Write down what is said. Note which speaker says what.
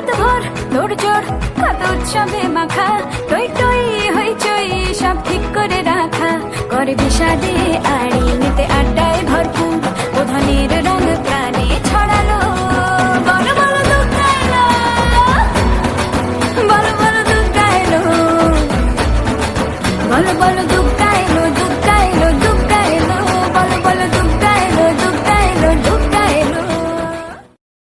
Speaker 1: রাতভর তোর জোর কত উৎসবে মাখা, টই টই হইচই সব ঠিক করে রাখা। করে বিষাদে আড়ি নিতে আড্ডায় ভরপুর প্রধানের রং প্রাণে ছড়ালো। বলো বলো দুর্গা এলো বলো বলো দুর্গা এলো বলো বলো দুর্গা এলো দুর্গা